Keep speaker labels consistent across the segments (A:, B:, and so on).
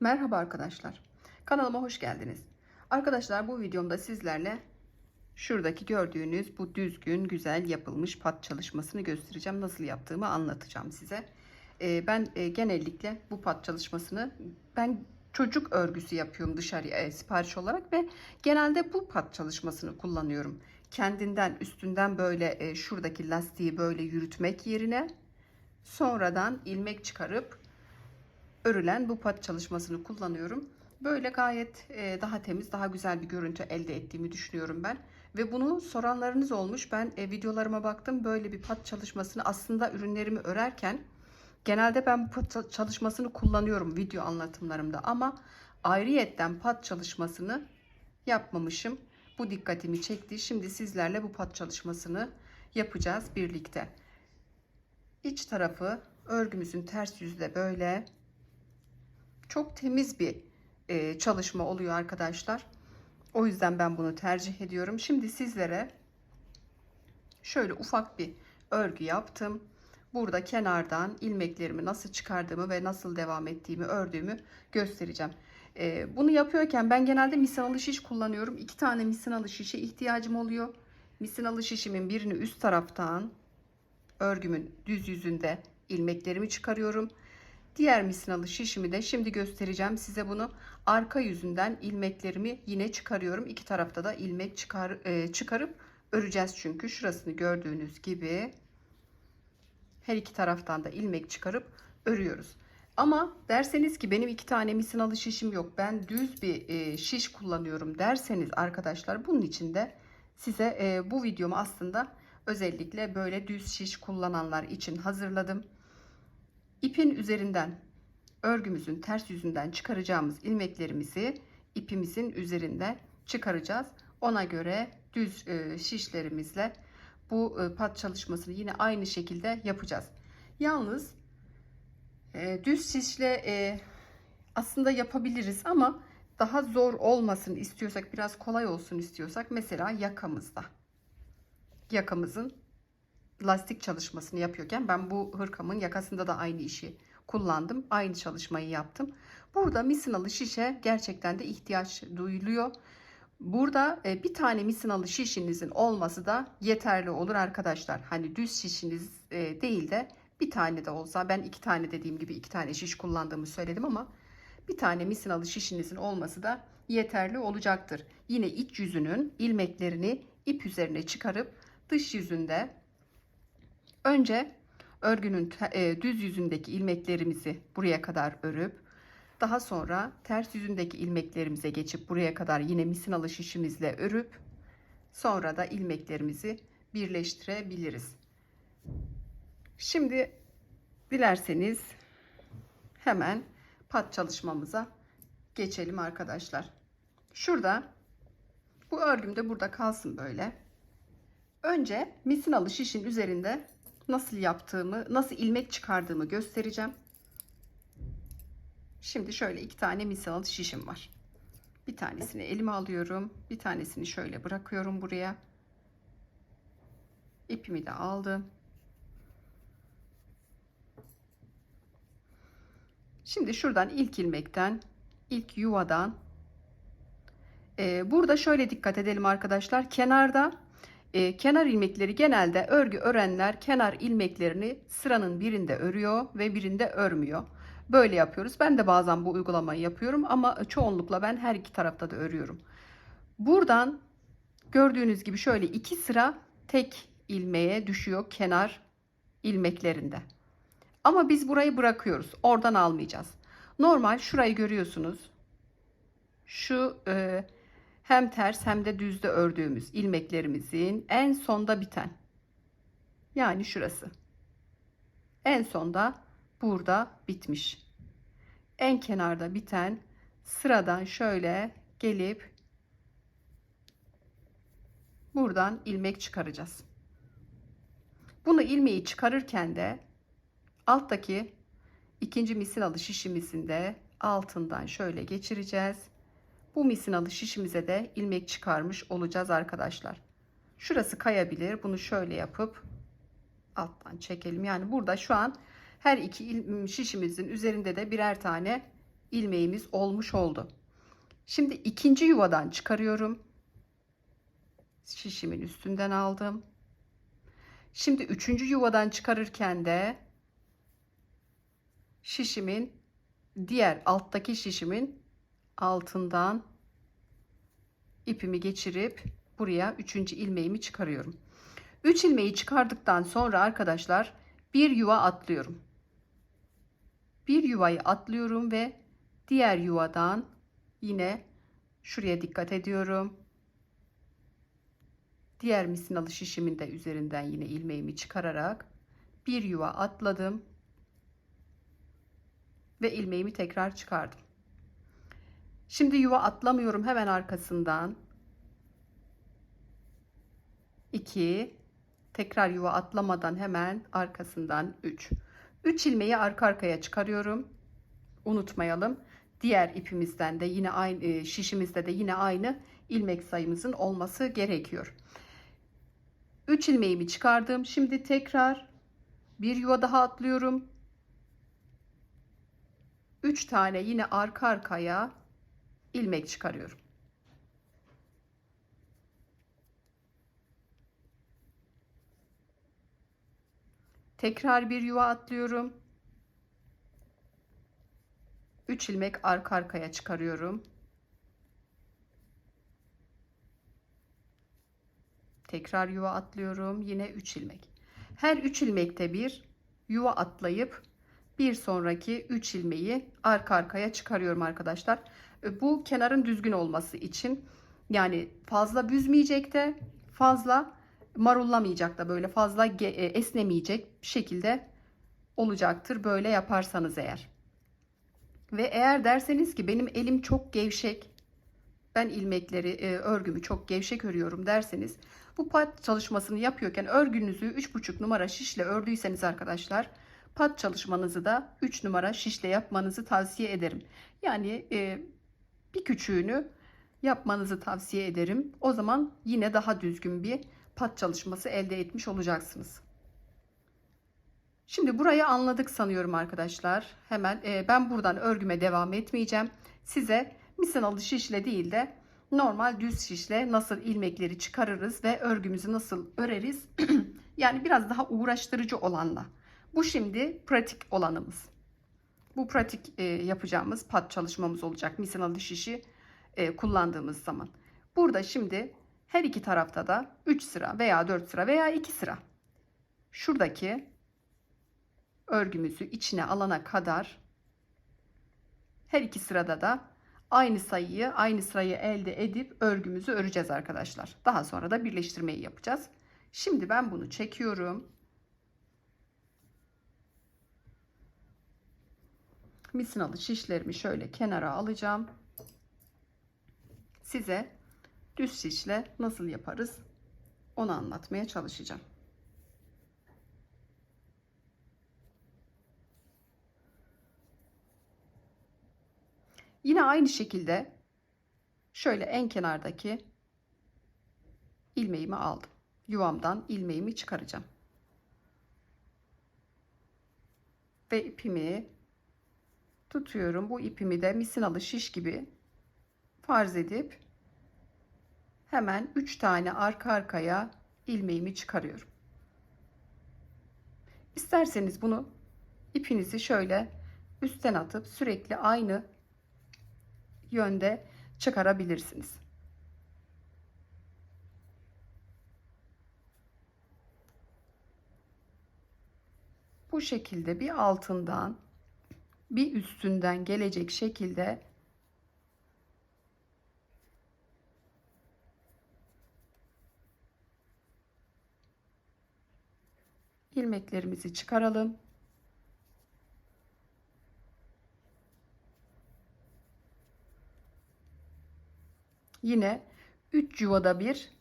A: Merhaba arkadaşlar. Kanalıma hoş geldiniz. Arkadaşlar bu videomda sizlerle şuradaki gördüğünüz bu düzgün güzel yapılmış pat çalışmasını göstereceğim. Nasıl yaptığımı anlatacağım size. Ee, ben e, genellikle bu pat çalışmasını ben çocuk örgüsü yapıyorum dışarıya e, sipariş olarak ve genelde bu pat çalışmasını kullanıyorum. Kendinden üstünden böyle e, şuradaki lastiği böyle yürütmek yerine sonradan ilmek çıkarıp örülen bu pat çalışmasını kullanıyorum. Böyle gayet e, daha temiz, daha güzel bir görüntü elde ettiğimi düşünüyorum ben. Ve bunu soranlarınız olmuş. Ben e, videolarıma baktım. Böyle bir pat çalışmasını aslında ürünlerimi örerken genelde ben bu pat çalışmasını kullanıyorum video anlatımlarımda ama ayrıyetten pat çalışmasını yapmamışım. Bu dikkatimi çekti. Şimdi sizlerle bu pat çalışmasını yapacağız birlikte. İç tarafı örgümüzün ters yüzde böyle çok temiz bir e, çalışma oluyor arkadaşlar. O yüzden ben bunu tercih ediyorum. Şimdi sizlere şöyle ufak bir örgü yaptım. Burada kenardan ilmeklerimi nasıl çıkardığımı ve nasıl devam ettiğimi ördüğümü göstereceğim. E, bunu yapıyorken ben genelde misinalı şiş kullanıyorum. İki tane misinalı şişe ihtiyacım oluyor. Misinalı şişimin birini üst taraftan örgümün düz yüzünde ilmeklerimi çıkarıyorum. Diğer misinalı şişimi de şimdi göstereceğim size bunu. Arka yüzünden ilmeklerimi yine çıkarıyorum. İki tarafta da ilmek çıkar, e, çıkarıp öreceğiz çünkü. Şurasını gördüğünüz gibi her iki taraftan da ilmek çıkarıp örüyoruz. Ama derseniz ki benim iki tane misinalı şişim yok. Ben düz bir e, şiş kullanıyorum derseniz arkadaşlar bunun için de size e, bu videomu aslında özellikle böyle düz şiş kullananlar için hazırladım. İpin üzerinden örgümüzün ters yüzünden çıkaracağımız ilmeklerimizi ipimizin üzerinde çıkaracağız. Ona göre düz e, şişlerimizle bu e, pat çalışmasını yine aynı şekilde yapacağız. Yalnız e, düz şişle aslında yapabiliriz ama daha zor olmasın istiyorsak biraz kolay olsun istiyorsak mesela yakamızda yakamızın lastik çalışmasını yapıyorken ben bu hırkamın yakasında da aynı işi kullandım. Aynı çalışmayı yaptım. Burada misinalı şişe gerçekten de ihtiyaç duyuluyor. Burada e, bir tane misinalı şişinizin olması da yeterli olur arkadaşlar. Hani düz şişiniz e, değil de bir tane de olsa ben iki tane dediğim gibi iki tane şiş kullandığımı söyledim ama bir tane misinalı şişinizin olması da yeterli olacaktır. Yine iç yüzünün ilmeklerini ip üzerine çıkarıp dış yüzünde Önce örgünün e, düz yüzündeki ilmeklerimizi buraya kadar örüp daha sonra ters yüzündeki ilmeklerimize geçip buraya kadar yine misinalı şişimizle örüp sonra da ilmeklerimizi birleştirebiliriz. Şimdi dilerseniz hemen pat çalışmamıza geçelim arkadaşlar. Şurada bu örgüm de burada kalsın böyle. Önce misinalı şişin üzerinde nasıl yaptığımı, nasıl ilmek çıkardığımı göstereceğim. Şimdi şöyle iki tane misinalı şişim var. Bir tanesini elime alıyorum. Bir tanesini şöyle bırakıyorum buraya. İpimi de aldım. Şimdi şuradan ilk ilmekten, ilk yuvadan. Ee, burada şöyle dikkat edelim arkadaşlar. Kenarda e, kenar ilmekleri genelde örgü örenler kenar ilmeklerini sıranın birinde örüyor ve birinde örmüyor. Böyle yapıyoruz. Ben de bazen bu uygulamayı yapıyorum ama çoğunlukla ben her iki tarafta da örüyorum. Buradan gördüğünüz gibi şöyle iki sıra tek ilmeğe düşüyor kenar ilmeklerinde. Ama biz burayı bırakıyoruz. Oradan almayacağız. Normal şurayı görüyorsunuz. Şu e, hem ters hem de düzde ördüğümüz ilmeklerimizin en sonda biten. Yani şurası. En sonda burada bitmiş. En kenarda biten sıradan şöyle gelip buradan ilmek çıkaracağız. Bunu ilmeği çıkarırken de alttaki ikinci misinalı şişimizin de altından şöyle geçireceğiz bu misinalı şişimize de ilmek çıkarmış olacağız arkadaşlar. Şurası kayabilir. Bunu şöyle yapıp alttan çekelim. Yani burada şu an her iki şişimizin üzerinde de birer tane ilmeğimiz olmuş oldu. Şimdi ikinci yuvadan çıkarıyorum. Şişimin üstünden aldım. Şimdi üçüncü yuvadan çıkarırken de şişimin diğer alttaki şişimin altından ipimi geçirip buraya üçüncü ilmeğimi çıkarıyorum. 3 ilmeği çıkardıktan sonra arkadaşlar bir yuva atlıyorum. Bir yuvayı atlıyorum ve diğer yuvadan yine şuraya dikkat ediyorum. Diğer misinalı şişimin de üzerinden yine ilmeğimi çıkararak bir yuva atladım ve ilmeğimi tekrar çıkardım. Şimdi yuva atlamıyorum hemen arkasından. 2 tekrar yuva atlamadan hemen arkasından 3 3 ilmeği arka arkaya çıkarıyorum. Unutmayalım. Diğer ipimizden de yine aynı e, şişimizde de yine aynı ilmek sayımızın olması gerekiyor. 3 ilmeğimi çıkardım. Şimdi tekrar bir yuva daha atlıyorum. 3 tane yine arka arkaya ilmek çıkarıyorum Tekrar bir yuva atlıyorum. 3 ilmek arka arkaya çıkarıyorum. Tekrar yuva atlıyorum. Yine 3 ilmek. Her 3 ilmekte bir yuva atlayıp bir sonraki 3 ilmeği arka arkaya çıkarıyorum arkadaşlar. Bu kenarın düzgün olması için yani fazla büzmeyecek de fazla marullamayacak da böyle fazla e, esnemeyecek şekilde olacaktır böyle yaparsanız eğer. Ve eğer derseniz ki benim elim çok gevşek ben ilmekleri e, örgümü çok gevşek örüyorum derseniz bu pat çalışmasını yapıyorken örgünüzü 3,5 numara şişle ördüyseniz arkadaşlar pat çalışmanızı da 3 numara şişle yapmanızı tavsiye ederim. Yani e, bir küçüğünü yapmanızı tavsiye ederim. O zaman yine daha düzgün bir pat çalışması elde etmiş olacaksınız. Şimdi burayı anladık sanıyorum arkadaşlar. Hemen e, ben buradan örgüme devam etmeyeceğim. Size misinalı şişle değil de normal düz şişle nasıl ilmekleri çıkarırız ve örgümüzü nasıl öreriz. yani biraz daha uğraştırıcı olanla. Bu şimdi pratik olanımız. Bu pratik e, yapacağımız pat çalışmamız olacak misinalı şişi e, kullandığımız zaman. Burada şimdi her iki tarafta da 3 sıra veya 4 sıra veya 2 sıra. Şuradaki örgümüzü içine alana kadar her iki sırada da aynı sayıyı, aynı sırayı elde edip örgümüzü öreceğiz arkadaşlar. Daha sonra da birleştirmeyi yapacağız. Şimdi ben bunu çekiyorum. Misinalı şişlerimi şöyle kenara alacağım. Size düz şişle nasıl yaparız onu anlatmaya çalışacağım. Yine aynı şekilde şöyle en kenardaki ilmeğimi aldım. Yuvamdan ilmeğimi çıkaracağım. Ve ipimi tutuyorum. Bu ipimi de misinalı şiş gibi farz edip hemen 3 tane arka arkaya ilmeğimi çıkarıyorum. İsterseniz bunu ipinizi şöyle üstten atıp sürekli aynı yönde çıkarabilirsiniz. Bu şekilde bir altından bir üstünden gelecek şekilde ilmeklerimizi çıkaralım. Yine 3 yuvada bir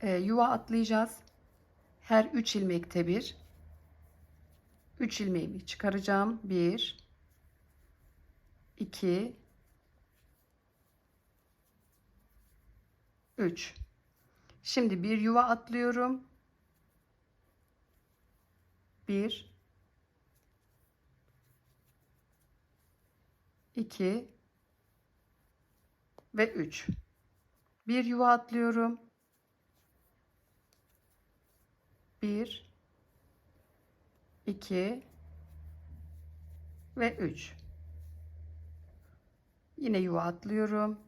A: e, yuva atlayacağız. Her 3 ilmekte bir 3 ilmeğimi çıkaracağım. 1 2 3 Şimdi bir yuva atlıyorum. 1 2 ve 3. Bir yuva atlıyorum. 1 2 ve 3. Yine yuva atlıyorum.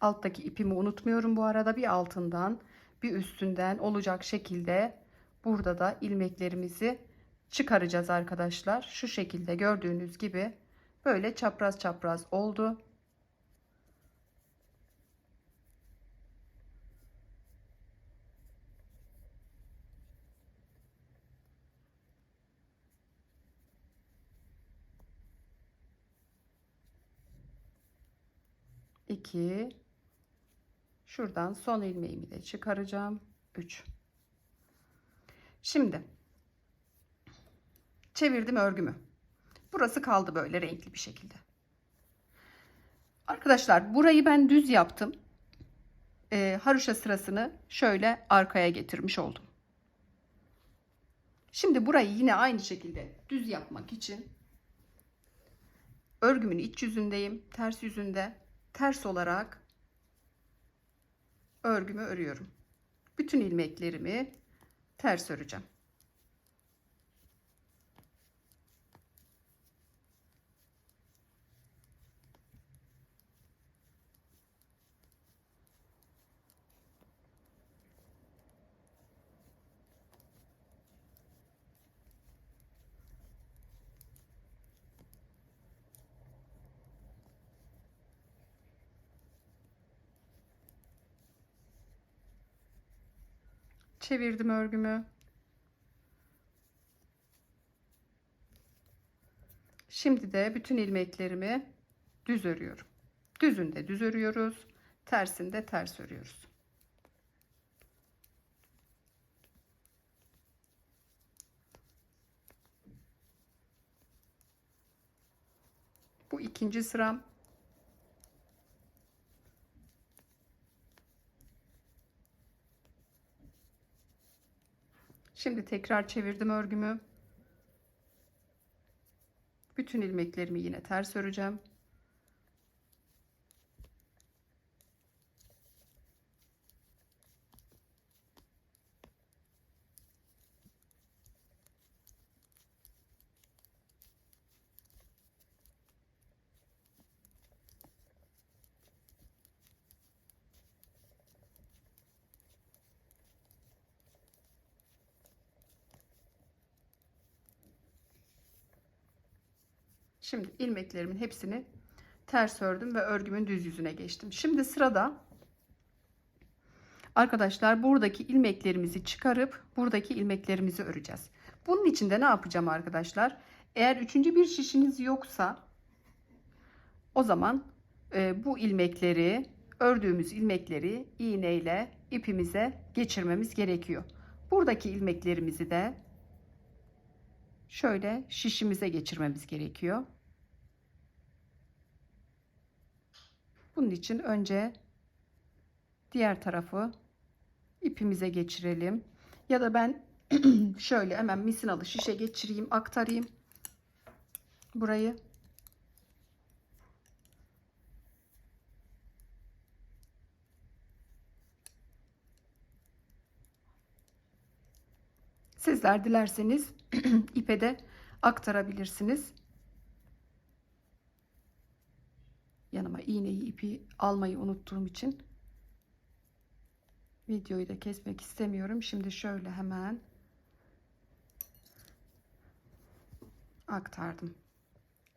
A: Alttaki ipimi unutmuyorum bu arada bir altından bir üstünden olacak şekilde burada da ilmeklerimizi çıkaracağız arkadaşlar. Şu şekilde gördüğünüz gibi böyle çapraz çapraz oldu. İki. Şuradan son ilmeğimi de çıkaracağım. 3. Şimdi çevirdim örgümü. Burası kaldı böyle renkli bir şekilde. Arkadaşlar burayı ben düz yaptım. Ee, haroşa sırasını şöyle arkaya getirmiş oldum. Şimdi burayı yine aynı şekilde düz yapmak için örgümün iç yüzündeyim. Ters yüzünde ters olarak örgümü örüyorum. Bütün ilmeklerimi ters öreceğim. Çevirdim örgümü. Şimdi de bütün ilmeklerimi düz örüyorum. Düzünde düz örüyoruz. Tersinde ters örüyoruz. Bu ikinci sıram. Şimdi tekrar çevirdim örgümü. Bütün ilmeklerimi yine ters öreceğim. Şimdi ilmeklerimin hepsini ters ördüm ve örgümün düz yüzüne geçtim. Şimdi sırada arkadaşlar buradaki ilmeklerimizi çıkarıp buradaki ilmeklerimizi öreceğiz. Bunun için de ne yapacağım arkadaşlar? Eğer üçüncü bir şişiniz yoksa o zaman e, bu ilmekleri ördüğümüz ilmekleri iğneyle ipimize geçirmemiz gerekiyor. Buradaki ilmeklerimizi de şöyle şişimize geçirmemiz gerekiyor. Bunun için önce diğer tarafı ipimize geçirelim. Ya da ben şöyle hemen misinalı şişe geçireyim, aktarayım burayı. Sizler dilerseniz ipe de aktarabilirsiniz. İğneyi ipi almayı unuttuğum için videoyu da kesmek istemiyorum. Şimdi şöyle hemen aktardım.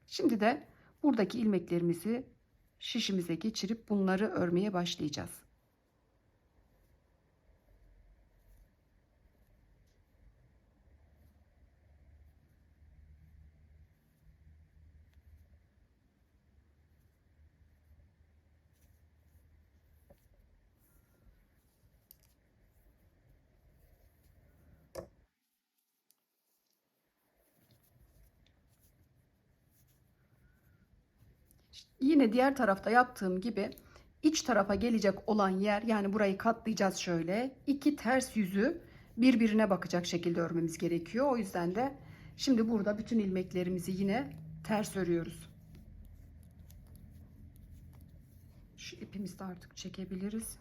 A: Şimdi de buradaki ilmeklerimizi şişimize geçirip bunları örmeye başlayacağız. Yine diğer tarafta yaptığım gibi iç tarafa gelecek olan yer yani burayı katlayacağız şöyle. iki ters yüzü birbirine bakacak şekilde örmemiz gerekiyor. O yüzden de Şimdi burada bütün ilmeklerimizi yine ters örüyoruz. Şu ipimizi de artık çekebiliriz.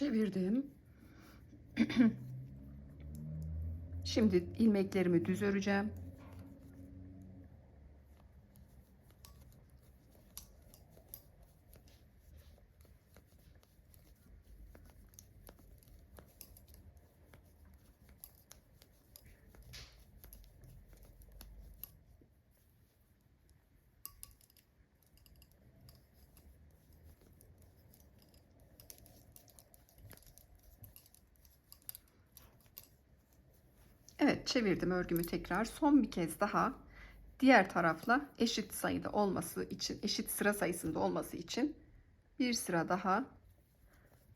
A: Çevirdim. Şimdi ilmeklerimi düz öreceğim. Evet çevirdim örgümü tekrar. Son bir kez daha diğer tarafla eşit sayıda olması için, eşit sıra sayısında olması için bir sıra daha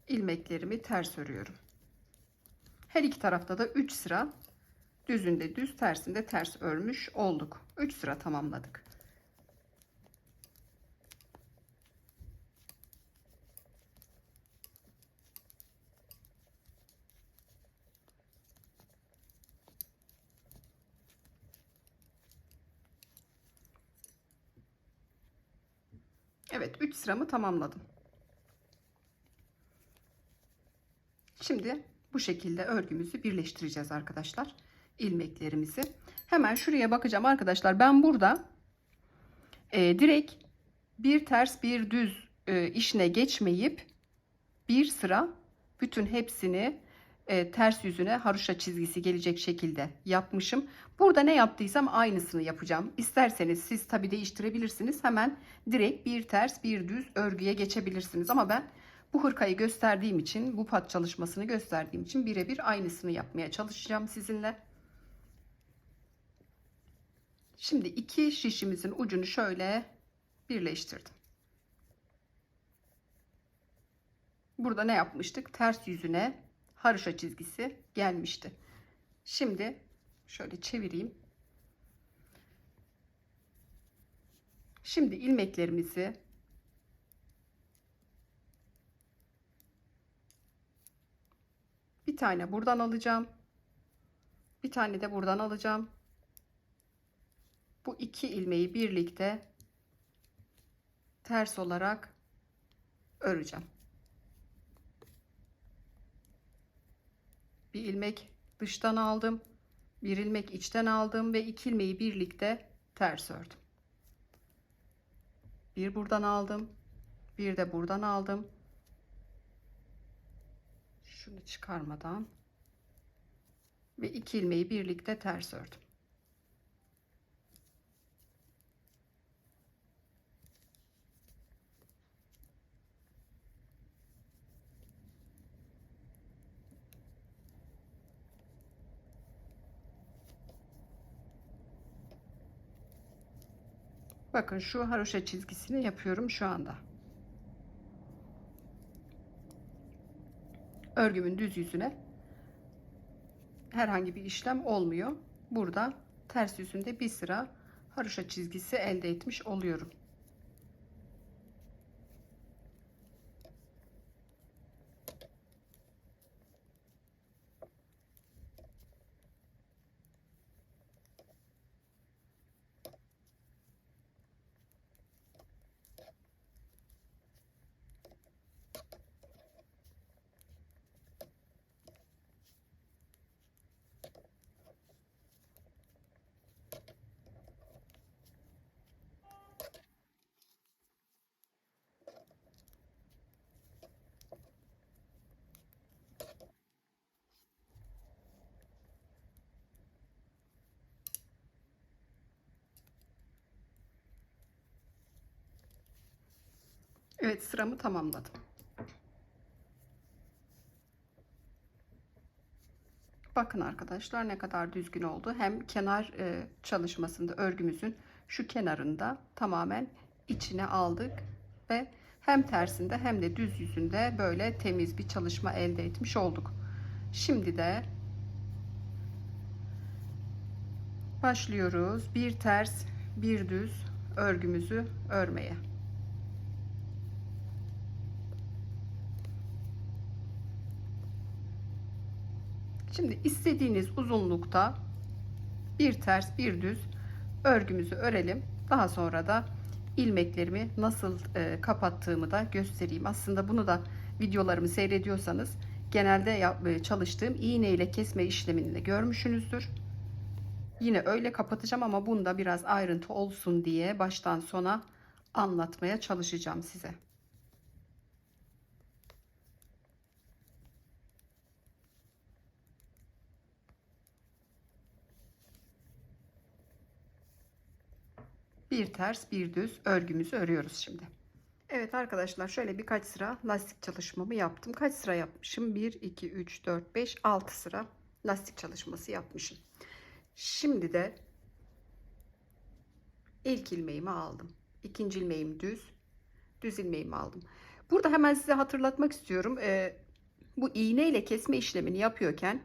A: ilmeklerimi ters örüyorum. Her iki tarafta da 3 sıra düzünde düz, tersinde ters örmüş olduk. 3 sıra tamamladık. Evet 3 sıramı tamamladım. Şimdi bu şekilde örgümüzü birleştireceğiz arkadaşlar. ilmeklerimizi. Hemen şuraya bakacağım arkadaşlar. Ben burada e, direkt bir ters bir düz e, işine geçmeyip bir sıra bütün hepsini e, ters yüzüne haroşa çizgisi gelecek şekilde yapmışım. Burada ne yaptıysam aynısını yapacağım. İsterseniz siz tabi değiştirebilirsiniz. Hemen direkt bir ters bir düz örgüye geçebilirsiniz. Ama ben bu hırkayı gösterdiğim için bu pat çalışmasını gösterdiğim için birebir aynısını yapmaya çalışacağım sizinle. Şimdi iki şişimizin ucunu şöyle birleştirdim. Burada ne yapmıştık? Ters yüzüne haroşa çizgisi gelmişti. Şimdi şöyle çevireyim. Şimdi ilmeklerimizi bir tane buradan alacağım. Bir tane de buradan alacağım. Bu iki ilmeği birlikte ters olarak öreceğim. Bir ilmek dıştan aldım bir ilmek içten aldım ve iki ilmeği birlikte ters ördüm. Bir buradan aldım bir de buradan aldım. Şunu çıkarmadan ve iki ilmeği birlikte ters ördüm Bakın şu haroşa çizgisini yapıyorum şu anda. Örgümün düz yüzüne herhangi bir işlem olmuyor. Burada ters yüzünde bir sıra haroşa çizgisi elde etmiş oluyorum. Evet sıramı tamamladım. Bakın arkadaşlar ne kadar düzgün oldu. Hem kenar e, çalışmasında örgümüzün şu kenarında tamamen içine aldık ve hem tersinde hem de düz yüzünde böyle temiz bir çalışma elde etmiş olduk. Şimdi de başlıyoruz. Bir ters, bir düz örgümüzü örmeye. Şimdi istediğiniz uzunlukta bir ters bir düz örgümüzü örelim. Daha sonra da ilmeklerimi nasıl e, kapattığımı da göstereyim. Aslında bunu da videolarımı seyrediyorsanız genelde yap, e, çalıştığım iğne ile kesme işlemini de görmüşsünüzdür. Yine öyle kapatacağım ama bunda biraz ayrıntı olsun diye baştan sona anlatmaya çalışacağım size. Bir ters bir düz örgümüzü örüyoruz şimdi. Evet arkadaşlar şöyle birkaç sıra lastik çalışmamı yaptım. Kaç sıra yapmışım? 1, 2, 3, 4, 5, 6 sıra lastik çalışması yapmışım. Şimdi de ilk ilmeğimi aldım. İkinci ilmeğim düz. Düz ilmeğimi aldım. Burada hemen size hatırlatmak istiyorum. Ee, bu iğne ile kesme işlemini yapıyorken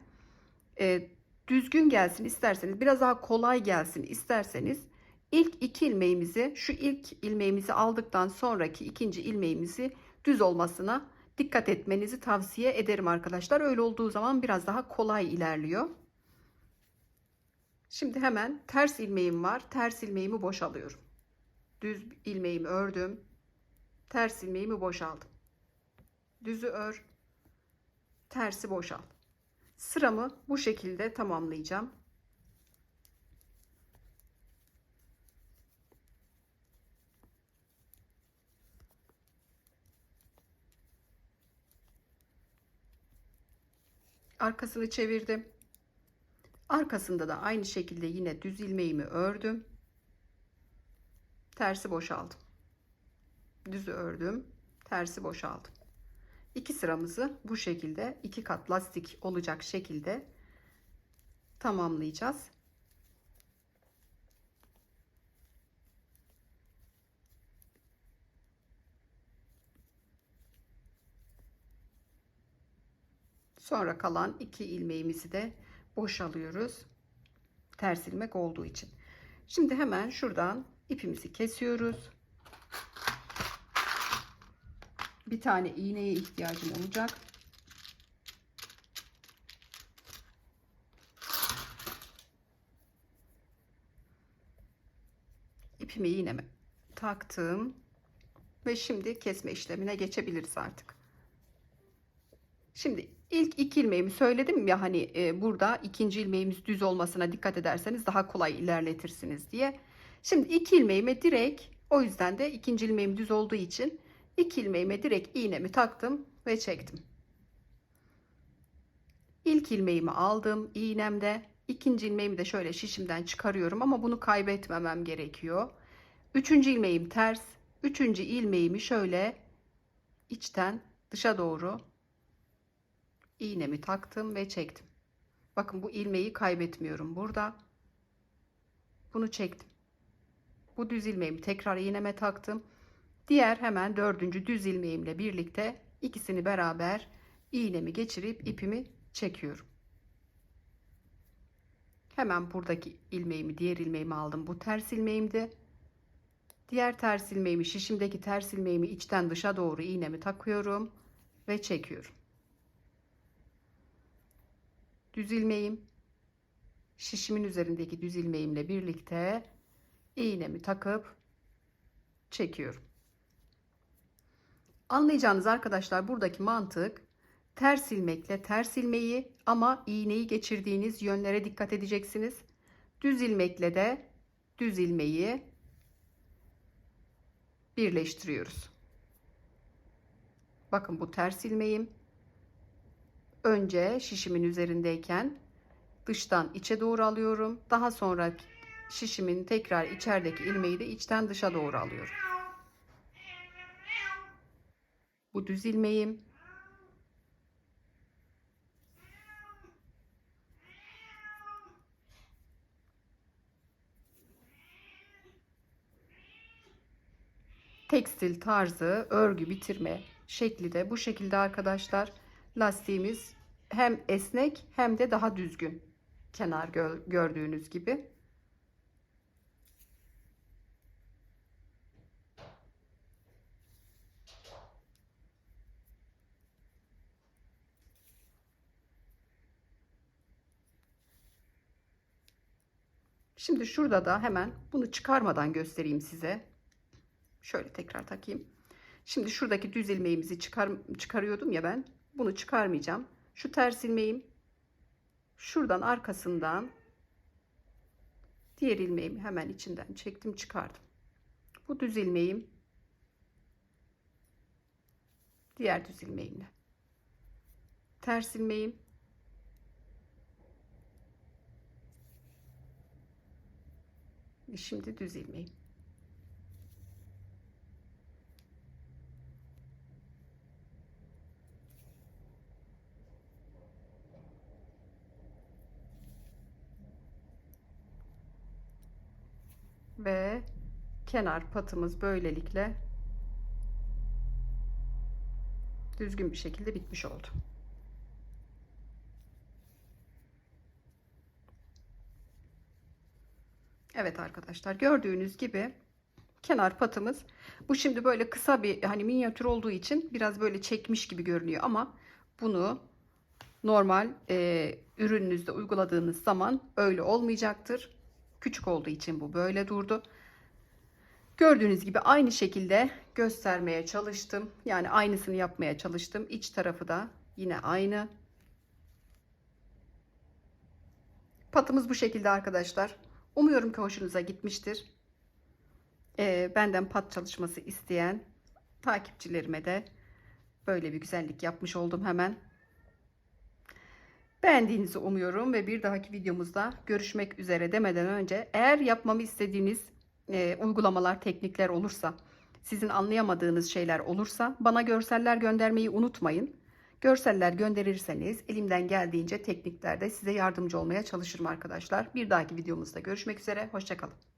A: e, düzgün gelsin isterseniz biraz daha kolay gelsin isterseniz İlk iki ilmeğimizi şu ilk ilmeğimizi aldıktan sonraki ikinci ilmeğimizi düz olmasına dikkat etmenizi tavsiye ederim arkadaşlar. Öyle olduğu zaman biraz daha kolay ilerliyor. Şimdi hemen ters ilmeğim var. Ters ilmeğimi boşalıyorum. Düz ilmeğimi ördüm. Ters ilmeğimi boşaldım. Düzü ör. Tersi boşal. Sıramı bu şekilde tamamlayacağım. Arkasını çevirdim. Arkasında da aynı şekilde yine düz ilmeğimi ördüm. Tersi boşaldım. Düzü ördüm. Tersi boşaldım. İki sıramızı bu şekilde iki kat lastik olacak şekilde tamamlayacağız. Sonra kalan iki ilmeğimizi de boşalıyoruz. Ters ilmek olduğu için. Şimdi hemen şuradan ipimizi kesiyoruz. Bir tane iğneye ihtiyacım olacak. İpimi iğneme taktım. Ve şimdi kesme işlemine geçebiliriz artık. Şimdi ilk iki ilmeğimi söyledim ya hani e, burada ikinci ilmeğimiz düz olmasına dikkat ederseniz daha kolay ilerletirsiniz diye. Şimdi iki ilmeğime direkt o yüzden de ikinci ilmeğim düz olduğu için iki ilmeğime direkt iğnemi taktım ve çektim. İlk ilmeğimi aldım iğnemde. ikinci ilmeğimi de şöyle şişimden çıkarıyorum ama bunu kaybetmemem gerekiyor. Üçüncü ilmeğim ters. Üçüncü ilmeğimi şöyle içten dışa doğru iğnemi taktım ve çektim. Bakın bu ilmeği kaybetmiyorum burada. Bunu çektim. Bu düz ilmeğimi tekrar iğneme taktım. Diğer hemen dördüncü düz ilmeğimle birlikte ikisini beraber iğnemi geçirip ipimi çekiyorum. Hemen buradaki ilmeğimi diğer ilmeğimi aldım. Bu ters ilmeğimdi. Diğer ters ilmeğimi şişimdeki ters ilmeğimi içten dışa doğru iğnemi takıyorum ve çekiyorum düz ilmeğim şişimin üzerindeki düz ilmeğimle birlikte iğnemi takıp çekiyorum. Anlayacağınız arkadaşlar buradaki mantık ters ilmekle ters ilmeği ama iğneyi geçirdiğiniz yönlere dikkat edeceksiniz. Düz ilmekle de düz ilmeği birleştiriyoruz. Bakın bu ters ilmeğim önce şişimin üzerindeyken dıştan içe doğru alıyorum. Daha sonra şişimin tekrar içerideki ilmeği de içten dışa doğru alıyorum. Bu düz ilmeğim. Tekstil tarzı örgü bitirme şekli de bu şekilde arkadaşlar. Lastiğimiz hem esnek hem de daha düzgün. Kenar gö- gördüğünüz gibi. Şimdi şurada da hemen bunu çıkarmadan göstereyim size. Şöyle tekrar takayım. Şimdi şuradaki düz ilmeğimizi çıkar, çıkarıyordum ya ben. Bunu çıkarmayacağım. Şu ters ilmeğim şuradan arkasından diğer ilmeğimi hemen içinden çektim çıkardım. Bu düz ilmeğim diğer düz ilmeğimle ters ilmeğim şimdi düz ilmeğim. Ve kenar patımız böylelikle düzgün bir şekilde bitmiş oldu. Evet arkadaşlar gördüğünüz gibi kenar patımız bu şimdi böyle kısa bir hani minyatür olduğu için biraz böyle çekmiş gibi görünüyor ama bunu normal e, ürününüzde uyguladığınız zaman öyle olmayacaktır. Küçük olduğu için bu böyle durdu. Gördüğünüz gibi aynı şekilde göstermeye çalıştım. Yani aynısını yapmaya çalıştım. İç tarafı da yine aynı. Patımız bu şekilde arkadaşlar. Umuyorum ki hoşunuza gitmiştir. Ee, benden pat çalışması isteyen takipçilerime de böyle bir güzellik yapmış oldum hemen. Beğendiğinizi umuyorum ve bir dahaki videomuzda görüşmek üzere demeden önce eğer yapmamı istediğiniz e, uygulamalar, teknikler olursa, sizin anlayamadığınız şeyler olursa bana görseller göndermeyi unutmayın. Görseller gönderirseniz elimden geldiğince tekniklerde size yardımcı olmaya çalışırım arkadaşlar. Bir dahaki videomuzda görüşmek üzere. Hoşçakalın.